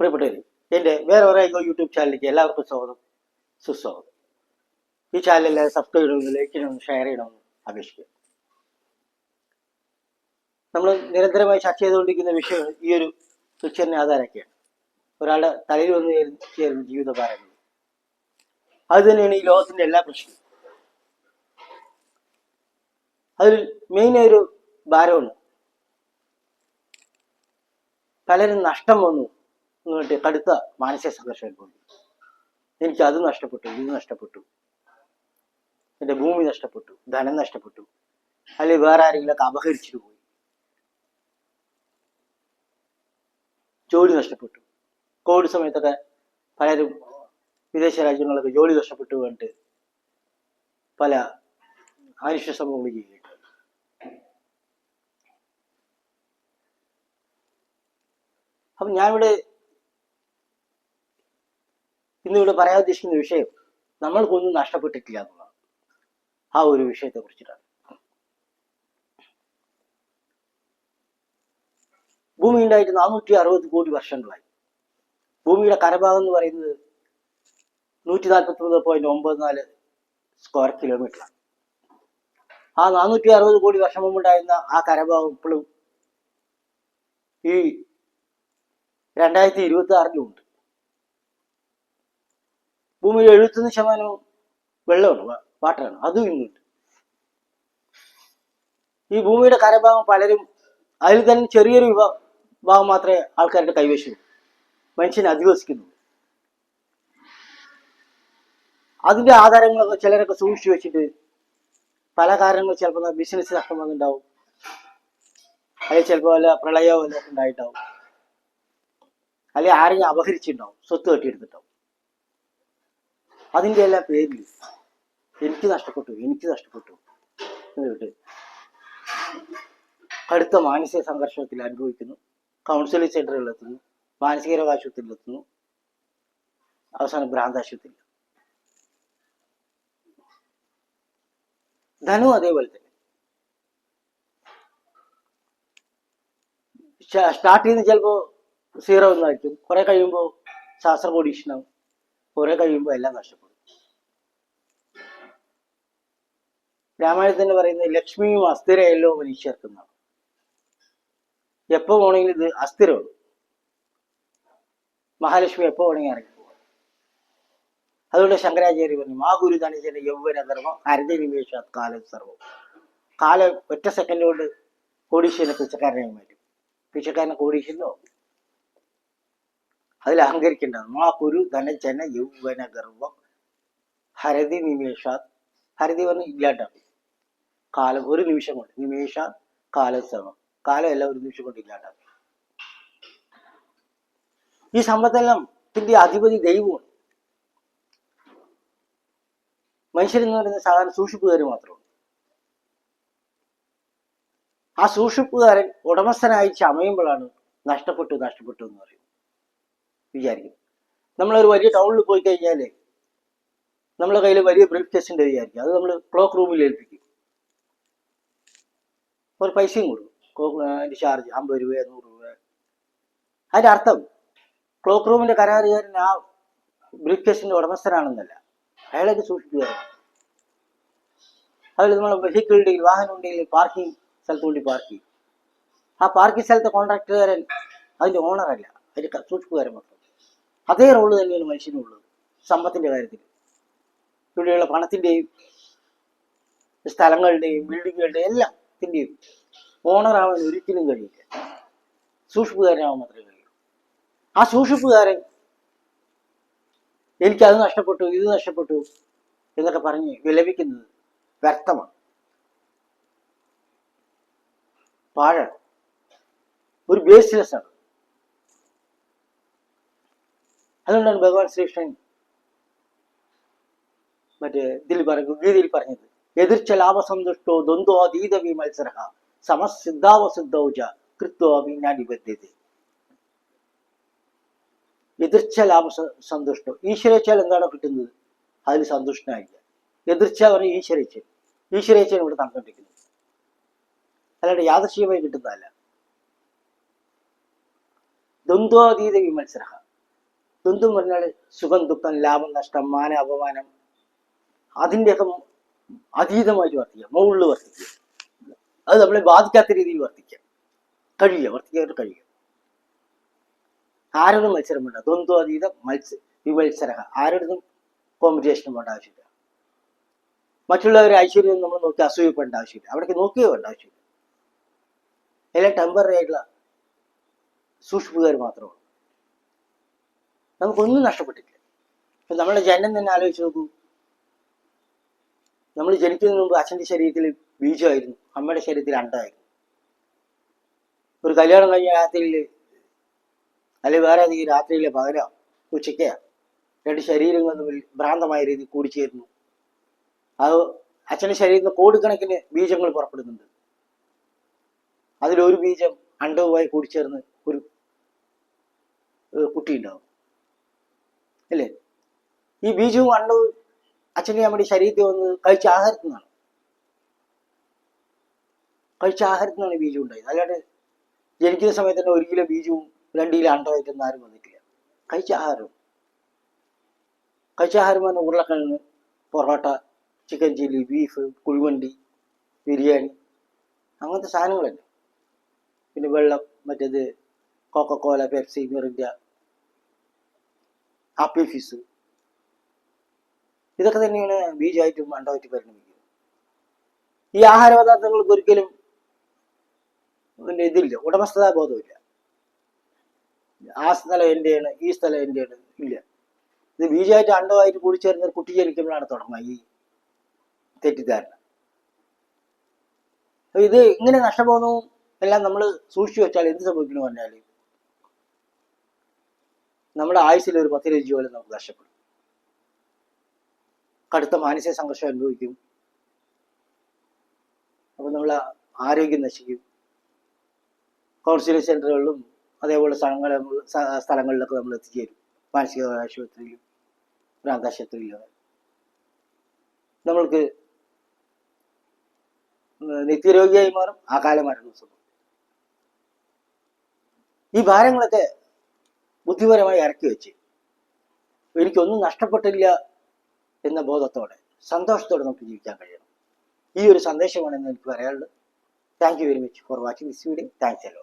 പ്രിയപ്പെട്ടവര് എന്റെ വേറെ വേറെ യൂട്യൂബ് ചാനലിലേക്ക് എല്ലാവർക്കും സ്വാഗതം. സുസ്വാഗതം. ഈ ചാനലിൽ സബ്സ്ക്രൈബ് ചെയ്യണമെന്ന് ലൈക്ക് ചെയ്യണമെന്ന് ഷെയർ ചെയ്യണമെന്ന് അപേക്ഷിക്കുക നമ്മൾ നിരന്തരമായി ചർച്ച ചെയ്തുകൊണ്ടിരിക്കുന്ന വിഷയം ഈ ഒരു ഫിക്ഷനെ ആധാരമൊക്കെയാണ്. ഒരാളുടെ തലയിൽ വന്ന് ചേരുന്ന ജീവിത ജീവിതഭാരങ്ങൾ അത് തന്നെയാണ് ഈ ലോകത്തിന്റെ എല്ലാ പ്രശ്നവും. അതിൽ മെയിൻ ഒരു ഭാരമാണ് പലരും നഷ്ടം വന്നു. എന്നിട്ട് കടുത്ത മാനസിക സംഘർഷം അനുഭവിക്കും എനിക്ക് അത് നഷ്ടപ്പെട്ടു ഇത് നഷ്ടപ്പെട്ടു. എന്റെ ഭൂമി നഷ്ടപ്പെട്ടു ധനം നഷ്ടപ്പെട്ടു. അല്ലെങ്കിൽ വേറെ ആരെങ്കിലുമൊക്കെ അപഹരിച്ചിട്ട് പോയി. ജോലി നഷ്ടപ്പെട്ടു. കോവിഡ് സമയത്തൊക്കെ പലരും വിദേശ രാജ്യങ്ങളിലൊക്കെ ജോലി നഷ്ടപ്പെട്ടു കണ്ടിട്ട് പല അനിഷ്ട സംഭവങ്ങൾ ചെയ്യുകയുണ്ട് അപ്പം ഞാനിവിടെ ഇന്നിവിടെ പറയാൻ ഉദ്ദേശിക്കുന്ന വിഷയം നമ്മൾക്കൊന്നും നഷ്ടപ്പെട്ടിട്ടില്ല എന്നുള്ളതാണ്. ആ ഒരു വിഷയത്തെ കുറിച്ചിട്ടാണ് ഭൂമി ഉണ്ടായിട്ട് നാനൂറ്റി അറുപത് കോടി വർഷങ്ങളായി. ഭൂമിയുടെ കരഭാഗം എന്ന് പറയുന്നത് നൂറ്റി നാൽപ്പത്തി മൂന്ന് പോയിന്റ് ഒമ്പത് നാല് സ്ക്വയർ കിലോമീറ്ററാണ് ആ നാനൂറ്റി അറുപത് കോടി വർഷം മുമ്പുണ്ടായിരുന്ന ആ കരഭാഗം ഇപ്പോഴും ഈ രണ്ടായിരത്തി ഇരുപത്തി ആറിലും ഉണ്ട്. ഭൂമിയിൽ എഴുപത്തൊന്ന് ശതമാനവും വെള്ളമാണ് വാട്ടറാണ് അതും ഇന്നുണ്ട് ഈ ഭൂമിയുടെ കരഭാഗം പലരും അതിൽ തന്നെ ചെറിയൊരു വിഭാഗം ഭാഗം മാത്രമേ ആൾക്കാരുടെ കൈവശം മനുഷ്യൻ അധിവസിക്കുന്നു. അതിന്റെ ആധാരങ്ങളൊക്കെ ചിലരൊക്കെ സൂക്ഷിച്ചു വെച്ചിട്ട് പല കാരണങ്ങൾ ചിലപ്പോൾ ബിസിനസ് നഷ്ടമാകുന്നുണ്ടാവും അല്ലെ ചിലപ്പോൾ വല്ല പ്രളയമോ വല്ല ഉണ്ടായിട്ടാവും അല്ലെങ്കിൽ ആരെങ്കിലും അപഹരിച്ചിട്ടുണ്ടാവും. സ്വത്ത് കെട്ടിയെടുത്തിട്ടാവും അതിന്റെ എല്ലാം പേരിൽ എനിക്ക് നഷ്ടപ്പെട്ടു എനിക്ക് നഷ്ടപ്പെട്ടു. എന്നിട്ട് കടുത്ത മാനസിക സംഘർഷത്തിൽ അനുഭവിക്കുന്നു. കൗൺസിലിംഗ് സെന്ററുകളിൽ എത്തുന്നു. മാനസിക രോഗ ആശുപത്രിയിൽ എത്തുന്നു. അവസാനം ഭ്രാന്താശുപത്രി ധനു അതേപോലെ തന്നെ. സ്റ്റാർട്ട് ചെയ്യുന്ന ചിലപ്പോൾ സീറോ ഒന്നായിരിക്കും കുറെ കഴിയുമ്പോൾ ശാസ്ത്രകോടീഷനാവും കുറെ കഴിയുമ്പോൾ എല്ലാം നഷ്ടപ്പെടും. രാമായണത്തിൽ പറയുന്നത് ലക്ഷ്മിയും അസ്ഥിരയല്ലോ മനുഷ്യർക്കെന്നാണ് എപ്പോ വേണമെങ്കിലും ഇത് അസ്ഥിരമാണ് മഹാലക്ഷ്മി എപ്പോ വേണമെങ്കിൽ ഇറങ്ങി അതുകൊണ്ട് ശങ്കരാചാര്യ പറഞ്ഞു മാ ഗുരു ധനജന യൗവന ധർമ്മം ഹരിത നിമേഷാത് കാലം സർവം. കാലം ഒറ്റ സെക്കൻഡ് കൊണ്ട് കോടീശ്വരനെ പിച്ചക്കാരനായി മാറ്റും. പിച്ചക്കാരനെ കോടീശ്വരനോ? അതിൽ അഹങ്കരിക്കേണ്ടത് മാ കുരു ധനജന യൗവന ഗർവം. ഹരതി നിമേഷാത്. ഹരതി പറഞ്ഞ് ഇല്ലാണ്ടാക്കും കാലം ഒരു നിമിഷം കൊണ്ട്. നിമേഷാത് കാലശ്രമം കാലം എല്ലാം ഒരു നിമിഷം കൊണ്ട് ഇല്ലാണ്ടാക്കും ഈ സമ്പത്തെല്ലാം ഇതിന്റെ അധിപതി ദൈവമാണ്. മനുഷ്യരെന്ന് പറയുന്നത് സാധാരണ സൂക്ഷിപ്പുകാർ മാത്രമാണ്. ആ സൂക്ഷിപ്പുകാരൻ ഉടമസ്ഥനായി ചമയുമ്പോഴാണ് നഷ്ടപ്പെട്ടു നഷ്ടപ്പെട്ടു എന്ന് പറയും വിചാരിക്കും. നമ്മളൊരു വലിയ ടൗണിൽ പോയി കഴിഞ്ഞാൽ നമ്മളെ കയ്യിൽ വലിയ ബ്രീഫ് കേസ് വിചാരിക്കും. അത് നമ്മൾ ക്ലോക്ക് റൂമിൽ ഏൽപ്പിക്കും. ഒരു പൈസയും കൊടുക്കും. അതിന്റെ ചാർജ് അമ്പത് രൂപ നൂറ് രൂപ അതിന്റെ അർത്ഥം ക്ലോക്ക് റൂമിന്റെ കരാറുകാരൻ ആ ബ്രീഫ് കേസിന്റെ ഉടമസ്ഥനാണെന്നല്ല. അയാളൊക്കെ സൂക്ഷിക്കുകയാണ് അതിൽ നമ്മൾ വെഹിക്കിൾ ഉണ്ടെങ്കിൽ വാഹനം ഉണ്ടെങ്കിൽ പാർക്കിംഗ് സ്ഥലത്ത് കൊണ്ട് പാർക്ക് ചെയ്യും. ആ പാർക്കിംഗ് സ്ഥലത്തെ കോൺട്രാക്ടറുകാരൻ അതിന്റെ ഓണറല്ല അതിന്റെ സൂക്ഷിപ്പുകാരൻ മാത്രം. അതേ റോൾ തന്നെയാണ് മനുഷ്യനുള്ളത് സമ്പത്തിന്റെ കാര്യത്തിൽ ഇവിടെയുള്ള പണത്തിന്റെയും സ്ഥലങ്ങളുടെയും ബിൽഡിങ്ങുകളുടെയും എല്ലാത്തിന്റെയും ഓണറാവാൻ ഒരിക്കലും കഴിയില്ല. സൂക്ഷിപ്പുകാരനാവാൻ മാത്രമേ കഴിയൂ. ആ സൂക്ഷിപ്പുകാരൻ എനിക്കത് നഷ്ടപ്പെട്ടു ഇത് നഷ്ടപ്പെട്ടു എന്നൊക്കെ പറഞ്ഞ് വിലപിക്കുന്നത് വ്യർത്ഥമാണ്. പാഴ ഒരു ബേസ്ലെസ് ആണ്. അതുകൊണ്ടാണ് ഭഗവാൻ ശ്രീകൃഷ്ണൻ മറ്റേ ഇതിൽ പറഞ്ഞു ഗീതയിൽ പറഞ്ഞത് എതിർച്ച ലാഭസന്തുഷ്ടോ ദ്വന്ദ്വോ അതീത വിമത്സര സമസിദ്ധാവസിദ്ധൗ ച കൃത്വ വിനാടിബദ്ധ്യത എതിർച്ച ലാഭ സന്തുഷ്ടം ഈശ്വരേച്ഛയിൽ എന്താണ് കിട്ടുന്നത്? അതിൽ സന്തുഷ്ടനായില്ല. എതിർച്ച പറഞ്ഞ ഈശ്വരേച്ഛൻ. ഈശ്വരേച്ഛൻ ഇവിടെ നടന്നുകൊണ്ടിരിക്കുന്നത് അല്ലാണ്ട് യാദൃശ്യമായി കിട്ടുന്നതല്ല. ദ്വന്ദ്വാതീത വിമത്സര എന്തും പറഞ്ഞാൽ സുഖം ദുഃഖം ലാഭം നഷ്ടം മാന അപമാനം അതിന്റെയൊക്കെ അതീതമായിട്ട് വർത്തിക്കുക മുകളിൽ വർത്തിക്കുക. അത് നമ്മളെ ബാധിക്കാത്ത രീതിയിൽ വർത്തിക്കുക. കഴിയുക വർത്തിക്കാൻ കഴിയുക. ആരോടും മത്സരം വേണ്ട. ദ്വന്ദ്വാതീത മത്സ വിമത്സര ആരോടും കോമ്പറ്റീഷനും വേണ്ട ആവശ്യമില്ല. മറ്റുള്ളവരെ ഐശ്വര്യം നമ്മൾ നോക്കി അസൂയപ്പെടേണ്ട ആവശ്യമില്ല. അവിടേക്ക് നോക്കിയേ വേണ്ട ആവശ്യമില്ല. എല്ലാം ടെമ്പററി ആയിട്ടുള്ള സൂക്ഷിപ്പുകാർ മാത്രമാണ് നമുക്കൊന്നും നഷ്ടപ്പെട്ടില്ല ഇപ്പൊ നമ്മുടെ ജനനം തന്നെ ആലോചിച്ച് നോക്കൂ. നമ്മൾ ജനിക്കുന്നതിന് മുമ്പ് അച്ഛന്റെ ശരീരത്തിൽ ബീജമായിരുന്നു. അമ്മയുടെ ശരീരത്തിൽ അണ്ടമായിരുന്നു. ഒരു കല്യാണം കഴിഞ്ഞ രാത്രിയിൽ അല്ലെങ്കിൽ വേറെ ഏതെങ്കിലും രാത്രിയിലെ പകരോ ഉച്ചയ്ക്കോ രണ്ട് ശരീരങ്ങൾ തമ്മിൽ ഭ്രാന്തമായ രീതിയിൽ കൂടിച്ചേരുന്നു. അത് അച്ഛന്റെ ശരീരത്തിൽ നിന്ന് കോടിക്കണക്കിന് ബീജങ്ങൾ പുറപ്പെടുന്നുണ്ട്. അതിലൊരു ബീജം അണ്ടവുമായി കൂടിച്ചേർന്ന് ഒരു കുട്ടിയുണ്ടാവും. അല്ലേ? ഈ ബീജവും അണ്ടവും അച്ഛന്റെ നമ്മുടെ ശരീരത്തിൽ വന്ന് കഴിച്ച ആഹാരത്തിൽ നിന്നാണ് കഴിച്ച ആഹാരത്തിൽ നിന്നാണ് ബീജം ഉണ്ടായത്. അല്ലാണ്ട് ജനിക്കുന്ന സമയത്ത് തന്നെ ഒരു കിലോ ബീജവും രണ്ട് കിലോ അണ്ടമായിട്ടൊന്നും ആരും വന്നിട്ടില്ല. കഴിച്ച ആഹാരം. കഴിച്ച ആഹാരം പറഞ്ഞാൽ ഉരുളക്കിഴങ്ങ് parotta chicken chilli beef kuzhimandi biryani അങ്ങനത്തെ സാധനങ്ങളല്ലേ. പിന്നെ വെള്ളം മറ്റേത് Coca Cola Pepsi Mirinda apple fizz ഇതൊക്കെ തന്നെയാണ് ബീജമായിട്ടും അണ്ടമായിട്ട് പരിണമിക്കുന്നത്. ഈ ആഹാര പദാർത്ഥങ്ങൾക്ക് ഒരിക്കലും ഇതില്ല. ഉടമസ്ഥതാ ബോധമില്ല. ആ സ്ഥലം എന്റെയാണ് ഈ സ്ഥലം എന്റെയാണ് ഇല്ല. ഇത് ബീജമായിട്ട് അണ്ടമായിട്ട് കൂടിച്ചേർന്ന് കുട്ടി ജനിക്കുമ്പോഴാണ് തുടങ്ങുക ഈ തെറ്റിദ്ധാരണ. ഇത് ഇങ്ങനെ നഷ്ടബോധവും എല്ലാം നമ്മൾ സൂക്ഷിച്ചു വെച്ചാൽ എന്ത് സംഭവിക്കണമെന്ന് പറഞ്ഞാൽ നമ്മുടെ ആയുസ്സിൽ ഒരു പത്ത് രജി പോലെ നമുക്ക് നഷ്ടപ്പെടും. കടുത്ത മാനസിക സംഘർഷം അനുഭവിക്കും. അപ്പൊ നമ്മൾ ആരോഗ്യം നശിക്കും. കൗൺസിലിംഗ് സെന്ററുകളിലും അതേപോലെ സ്ഥലങ്ങൾ സ്ഥ- സ്ഥലങ്ങളിലൊക്കെ നമ്മൾ എത്തിച്ചേരും. മാനസിക ആശുപത്രിയിലും പ്രാന്താശുപത്രിയിലും. നമ്മൾക്ക് നിത്യരോഗിയായി മാറും ആ കാലം മരണം സംഭവിക്കും ഈ ഭാരങ്ങളൊക്കെ ബുദ്ധിപരമായി ഇറക്കി വെച്ച്. എനിക്കൊന്നും നഷ്ടപ്പെട്ടില്ല എന്ന ബോധത്തോടെ സന്തോഷത്തോടെ നമുക്ക് ജീവിക്കാൻ കഴിയണം. ഈ ഒരു സന്ദേശമാണ് എനിക്ക് പറയാനുള്ളത്. Thank you very much for watching this video thanks എല്ലോ